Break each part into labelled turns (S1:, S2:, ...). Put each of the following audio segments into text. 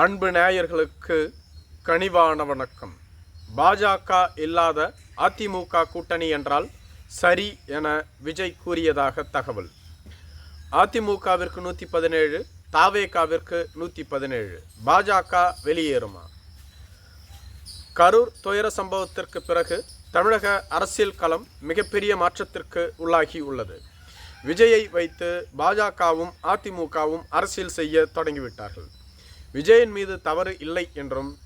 S1: அன்பு நேயர்களுக்கு கனிவான வணக்கம். பாஜக இல்லாத அதிமுக கூட்டணி என்றால் சரி என விஜய் கூறியதாக தகவல். அதிமுகவிற்கு நூற்றி பதினேழு தாவேகாவிற்கு நூற்றி பதினேழு. பாஜக வெளியேறுமா? கரூர் துயர சம்பவத்திற்கு பிறகு தமிழக அரசியல் களம் மிகப்பெரிய மாற்றத்திற்கு உள்ளாகி உள்ளது. விஜயை வைத்து பாஜகவும் அதிமுகவும் அரசியல் செய்ய தொடங்கிவிட்டார்கள். விஜயின் மீது தவறு இல்லை என்றும்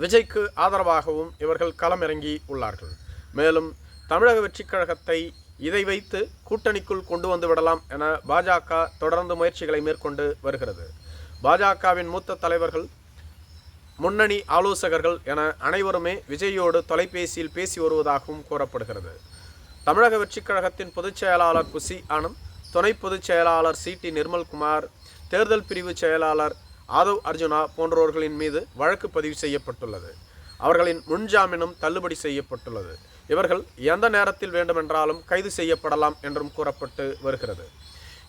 S1: விஜய்க்கு ஆதரவாகவும் இவர்கள் களமிறங்கி உள்ளார்கள். மேலும் தமிழக வெற்றிக் கழகத்தை இதை வைத்து கூட்டணிக்குள் கொண்டு வந்து விடலாம் என பாஜக தொடர்ந்து முயற்சிகளை மேற்கொண்டு வருகிறது. பாஜகவின் மூத்த தலைவர்கள் முன்னணி ஆலோசகர்கள் என அனைவருமே விஜயோடு தொலைபேசியில் பேசி வருவதாகவும் கூறப்படுகிறது. தமிழக வெற்றிக் கழகத்தின் பொதுச் செயலாளர் குசி ஆனந்த் துணை பொதுச் செயலாளர் சி டி நிர்மல்குமார் தேர்தல் பிரிவு செயலாளர் ஆதவ் அர்ஜுனா போன்றவர்களின் மீது வழக்கு பதிவு செய்யப்பட்டுள்ளது. அவர்களின் முன்ஜாமீனும் தள்ளுபடி செய்யப்பட்டுள்ளது. இவர்கள் எந்த நேரத்தில் வேண்டுமென்றாலும் கைது செய்யப்படலாம் என்றும் கூறப்பட்டு வருகிறது.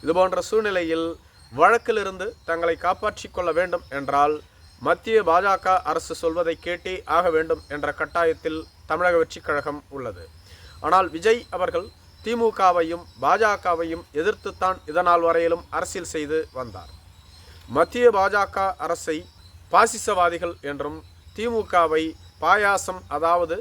S1: இதுபோன்ற சூழ்நிலையில் வழக்கிலிருந்து தங்களை காப்பாற்றிக் கொள்ள வேண்டும் என்றால் மத்திய பாஜக அரசு சொல்வதை கேட்டே ஆக வேண்டும் என்ற கட்டாயத்தில் தமிழக வெற்றிக் கழகம் உள்ளது. ஆனால் விஜய் அவர்கள் திமுகவையும் பாஜகவையும் எதிர்த்துத்தான் இதனால் வரையிலும் அரசியல் செய்து வந்தார். மத்திய பாஜக அரசை பாசிசவாதிகள் என்றும் திமுகவை பாயாசம் அதாவது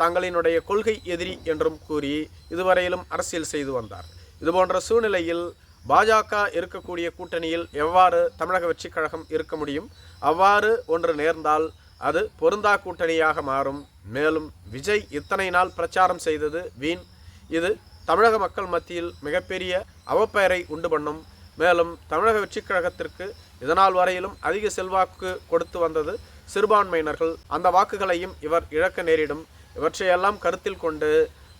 S1: தங்களினுடைய கொள்கை எதிரி என்றும் கூறி இதுவரையிலும் அரசியல் செய்து வந்தார். இதுபோன்ற சூழ்நிலையில் பாஜக இருக்கக்கூடிய கூட்டணியில் எவ்வாறு தமிழக வெற்றிக் கழகம் இருக்க முடியும்? அவ்வாறு ஒன்று நேர்ந்தால் அது பொருந்தா கூட்டணியாக மாறும். மேலும் விஜய் இத்தனை நாள் பிரச்சாரம் செய்தது வீண். இது தமிழக மக்கள் மத்தியில் மிகப்பெரிய அவப்பெயரை உண்டு பண்ணும். மேலும் தமிழக வெற்றிக் கழகத்திற்கு இதனால் வரையிலும் அதிக செல்வாக்கு கொடுத்து வந்தது சிறுபான்மையினர்கள். அந்த வாக்குகளையும் இவர் இழக்க நேரிடும். இவற்றையெல்லாம் கருத்தில் கொண்டு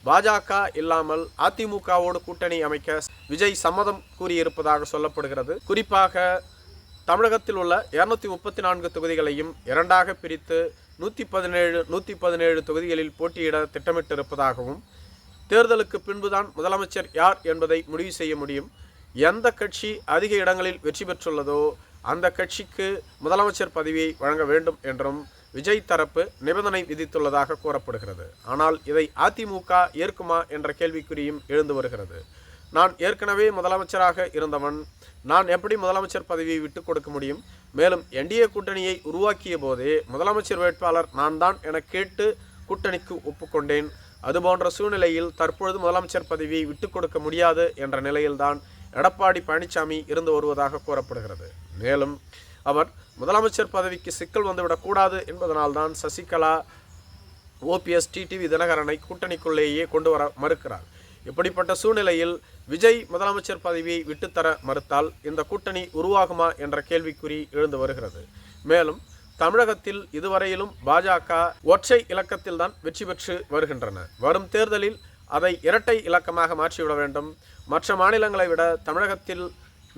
S1: பாஜக இல்லாமல் அதிமுகவோடு கூட்டணி அமைக்க விஜய் சம்மதம் கூறியிருப்பதாக சொல்லப்படுகிறது. குறிப்பாக தமிழகத்தில் உள்ள இருநூத்தி முப்பத்தி நான்கு தொகுதிகளையும் இரண்டாக பிரித்து நூற்றி பதினேழு நூற்றி பதினேழு தொகுதிகளில் போட்டியிட திட்டமிட்டிருப்பதாகவும் தேர்தலுக்கு பின்புதான் முதலமைச்சர் யார் என்பதை முடிவு செய்ய முடியும். எந்த கட்சி அதிக இடங்களில் வெற்றி பெற்றுள்ளதோ அந்த கட்சிக்கு முதலமைச்சர் பதவியை வழங்க வேண்டும் என்றும் விஜய் தரப்பு நிபந்தனை விதித்துள்ளதாக கூறப்படுகிறது. ஆனால் இதை அதிமுக ஏற்குமா என்ற கேள்விக்குறியும் எழுந்து வருகிறது. நான் ஏற்கனவே முதலமைச்சராக இருந்தவன் நான் எப்படி முதலமைச்சர் பதவியை விட்டு கொடுக்க முடியும்? மேலும் என்டிஏ கூட்டணியை உருவாக்கிய போதே முதலமைச்சர் வேட்பாளர் நான் தான் என கேட்டு கூட்டணிக்கு ஒப்புக்கொண்டேன் அதுபோன்ற சூழ்நிலையில் தற்பொழுது முதலமைச்சர் பதவியை விட்டு கொடுக்க முடியாது என்ற நிலையில்தான் எடப்பாடி பழனிசாமி இருந்து வருவதாக கூறப்படுகிறது. மேலும் அவர் முதலமைச்சர் பதவிக்கு சிக்கல் வந்துவிடக்கூடாது என்பதனால்தான் சசிகலா ஓபிஎஸ் டிடிவி தினகரனை கூட்டணிக்குள்ளேயே கொண்டு வர மறுக்கிறார். இப்படிப்பட்ட சூழ்நிலையில் விஜய் முதலமைச்சர் பதவியை விட்டுத்தர மறுத்தால் இந்த கூட்டணி உருவாகுமா என்ற கேள்விக்குறி எழுந்து வருகிறது. மேலும் தமிழகத்தில் இதுவரையிலும் பாஜக ஒற்றை இலக்கத்தில்தான் வெற்றி பெற்று வருகின்றன. வரும் தேர்தலில் அதை இரட்டை இலக்கமாக மாற்றிவிட வேண்டும். மற்ற மாநிலங்களை விட தமிழகத்தில்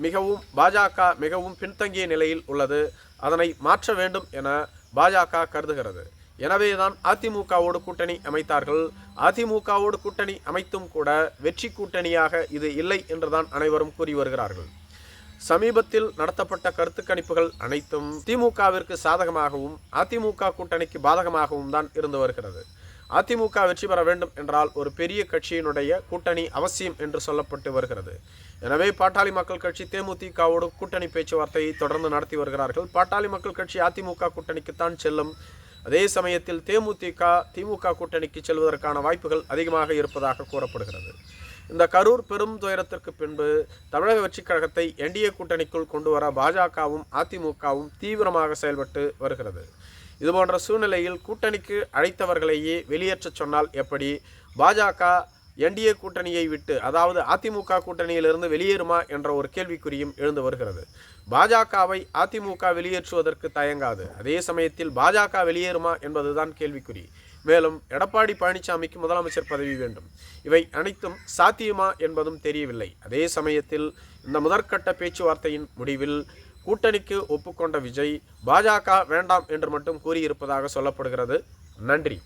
S1: மிகவும் பாஜக மிகவும் பின்தங்கிய நிலையில் உள்ளது. அதனை மாற்ற வேண்டும் என பாஜக கருதுகிறது. எனவேதான் அதிமுகவோடு கூட்டணி அமைத்தார்கள். அதிமுகவோடு கூட்டணி அமைத்தும் கூட வெற்றி கூட்டணியாக இது இல்லை என்றுதான் அனைவரும் கூறி வருகிறார்கள். சமீபத்தில் நடத்தப்பட்ட கருத்து கணிப்புகள் அனைத்தும் திமுகவிற்கு சாதகமாகவும் அதிமுக கூட்டணிக்கு பாதகமாகவும் தான் இருந்து வருகிறது. அதிமுக வெற்றி பெற வேண்டும் என்றால் ஒரு பெரிய கட்சியினுடைய கூட்டணி அவசியம் என்று சொல்லப்பட்டு வருகிறது. எனவே பாட்டாளி மக்கள் கட்சி தேமுதிகவோடு கூட்டணி பேச்சுவார்த்தையை தொடர்ந்து நடத்தி வருகிறார்கள். பாட்டாளி மக்கள் கட்சி அதிமுக கூட்டணிக்குத்தான் செல்லும். அதே சமயத்தில் தேமுதிக திமுக கூட்டணிக்கு செல்வதற்கான வாய்ப்புகள் அதிகமாக இருப்பதாக கூறப்படுகிறது. இந்த கரூர் பெரும் துயரத்திற்கு பின்பு தமிழக வெற்றிக் கழகத்தை என்டிஏ கூட்டணிக்குள் கொண்டு வர பாஜகவும் அதிமுகவும் தீவிரமாக செயல்பட்டு வருகிறது. இதுபோன்ற சூழ்நிலையில் கூட்டணிக்கு அழைத்தவர்களையே வெளியேற்றச் சொன்னால் எப்படி? பாஜக என்டிஏ கூட்டணியை விட்டு அதாவது அதிமுக கூட்டணியிலிருந்து வெளியேறுமா என்ற ஒரு கேள்விக்குறியும் எழுந்து வருகிறது. பாஜகவை அதிமுக வெளியேற்றுவதற்கு தயங்காது. அதே சமயத்தில் பாஜக வெளியேறுமா என்பதுதான் கேள்விக்குறி. மேலும் எடப்பாடி பழனிசாமிக்கு முதலமைச்சர் பதவி வேண்டும். இவை அனைத்தும் சாத்தியமா என்பதும் தெரியவில்லை. அதே சமயத்தில் இந்த முதற்கட்ட பேச்சுவார்த்தையின் முடிவில் கூட்டணிக்கு ஒப்புக்கொண்ட விஜய் பாஜக வேண்டாம் என்று மட்டும் கூறியிருப்பதாக சொல்லப்படுகிறது. நன்றி.